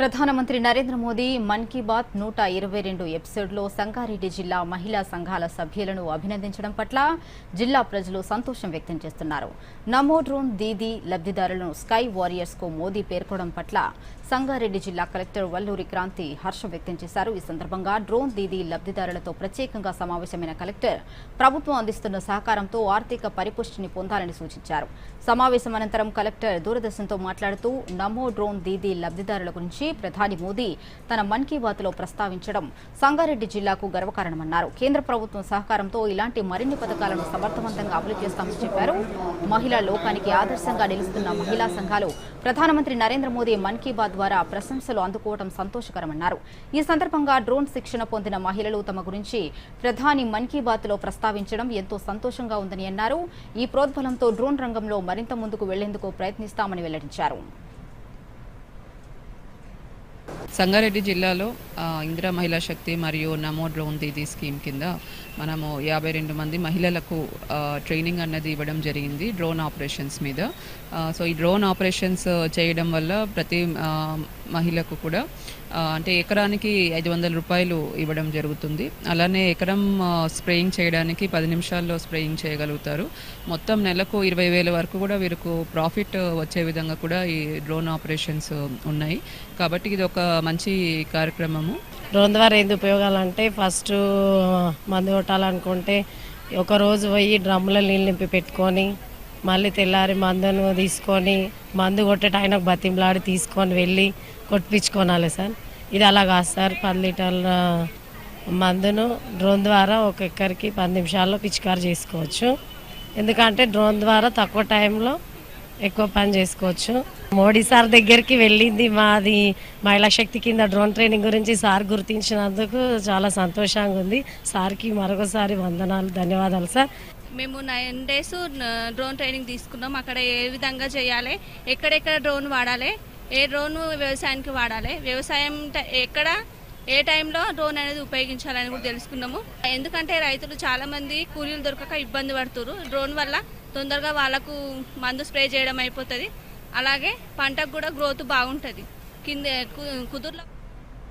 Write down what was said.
ప్రధానమంత్రి నరేంద్ర మోదీ మన్ కీ బాత్ నూట ఇరవై రెండు ఎపిసోడ్లో సంగారెడ్డి జిల్లా మహిళా సంఘాల సభ్యులను అభినందించడం పట్ల జిల్లా ప్రజలు సంతోషం వ్యక్తం చేస్తున్నారు. నమో డ్రోన్ దీదీ లబ్ధిదారులను స్కై వారియర్స్కు మోదీ పేర్కొనడం పట్ల సంగారెడ్డి జిల్లా కలెక్టర్ వల్లూరి క్రాంతి హర్షం వ్యక్తం చేశారు. ఈ సందర్భంగా డ్రోన్ దీదీ లబ్ధిదారులతో ప్రత్యేకంగా సమావేశమైన కలెక్టర్ ప్రభుత్వం అందిస్తున్న సహకారంతో ఆర్థిక పరిపుష్టిని పొందాలని సూచించారు. సమావేశం అనంతరం కలెక్టర్ దూరదర్శన్తో మాట్లాడుతూ నమో డ్రోన్ దీదీ లబ్ధిదారుల గురించి ప్రధాని మోదీ తన మన్ కీ బాత్లో ప్రస్తావించడం సంగారెడ్డి జిల్లాకు గర్వకారణమన్నారు. కేంద్ర ప్రభుత్వం సహకారంతో ఇలాంటి మరిన్ని పథకాలను సమర్థవంతంగా అమలు చేస్తామని చెప్పారు. మహిళా లోకానికి ఆదర్శంగా నిలుస్తున్న మహిళా సంఘాలు ప్రధానమంత్రి నరేంద్ర మోదీ మన్ కీ బాత్ ద్వారా ప్రశంసలు అందుకోవడం సంతోషకరమన్నారు. ఈ సందర్భంగా డ్రోన్ శిక్షణ పొందిన మహిళలు తమ గురించి ప్రధాని మన్ కీ బాత్లో ప్రస్తావించడం ఎంతో సంతోషంగా ఉందని అన్నారు. ఈ ప్రోద్బలంతో డ్రోన్ రంగంలో మరింత ముందుకు వెళ్ళేందుకు ప్రయత్నిస్తామని వెల్లడించారు. సంగారెడ్డి జిల్లాలో ఇందిరా మహిళా శక్తి మరియు నమో డ్రోన్ దీదీ స్కీమ్ కింద మనము యాభై రెండు మంది మహిళలకు ట్రైనింగ్ అన్నది ఇవ్వడం జరిగింది డ్రోన్ ఆపరేషన్స్ మీద. సో ఈ డ్రోన్ ఆపరేషన్స్ చేయడం వల్ల ప్రతి మహిళకు కూడా అంటే ఎకరానికి ఐదు వందల రూపాయలు ఇవ్వడం జరుగుతుంది. అలానే ఎకరం స్ప్రేయింగ్ చేయడానికి పది నిమిషాల్లో స్ప్రేయింగ్ చేయగలుగుతారు. మొత్తం నెలకు ఇరవై వేల వరకు కూడా వీరికి ప్రాఫిట్ వచ్చే విధంగా కూడా ఈ డ్రోన్ ఆపరేషన్స్ ఉన్నాయి. కాబట్టి ఇది ఒక మంచి కార్యక్రమము. డ్రోన్ ద్వారా ఏంది ఉపయోగాలంటే ఫస్ట్ మందు కొట్టాలనుకుంటే ఒక రోజు పోయి డ్రమ్ముల నీళ్ళు నింపి పెట్టుకొని మళ్ళీ తెల్లారి మందును తీసుకొని మందు కొట్టేట ఆయనకు బతింలాడి తీసుకొని వెళ్ళి కొట్టించుకోనాలి సార్. ఇది అలా కాదు సార్ పది లీటర్ల మందును డ్రోన్ ద్వారా ఒక ఎక్కరికి పది నిమిషాల్లో పిచికారి చేసుకోవచ్చు. ఎందుకంటే డ్రోన్ ద్వారా తక్కువ టైంలో ఎక్కువ పని చేసుకోవచ్చు. మోడీ సార్ దగ్గరికి వెళ్ళింది మాది మహిళా శక్తి కింద డ్రోన్ ట్రైనింగ్ గురించి సార్ గుర్తించినందుకు చాలా సంతోషంగా ఉంది. సార్కి మరొకసారి వందనాలు ధన్యవాదాలు సార్. మేము నైన్ డేస్ డ్రోన్ ట్రైనింగ్ తీసుకున్నాం. అక్కడ ఏ విధంగా చేయాలి ఎక్కడెక్కడ డ్రోన్ వాడాలి ఏ డ్రోన్ వ్యవసాయానికి వాడాలి వ్యవసాయం ఎక్కడ ఏ టైంలో డ్రోన్ అనేది ఉపయోగించాలని కూడా తెలుసుకున్నాము. ఎందుకంటే రైతులు చాలా మంది కూలీలు దొరకక ఇబ్బంది పడుతున్నారు డ్రోన్ వల్ల తొందరగా వాళ్ళకు మందు స్ప్రే చేయడం అయిపోతుంది. అలాగే పంటకు కూడా గ్రోత్ బాగుంటుంది. కింద కు- కుదుర్లో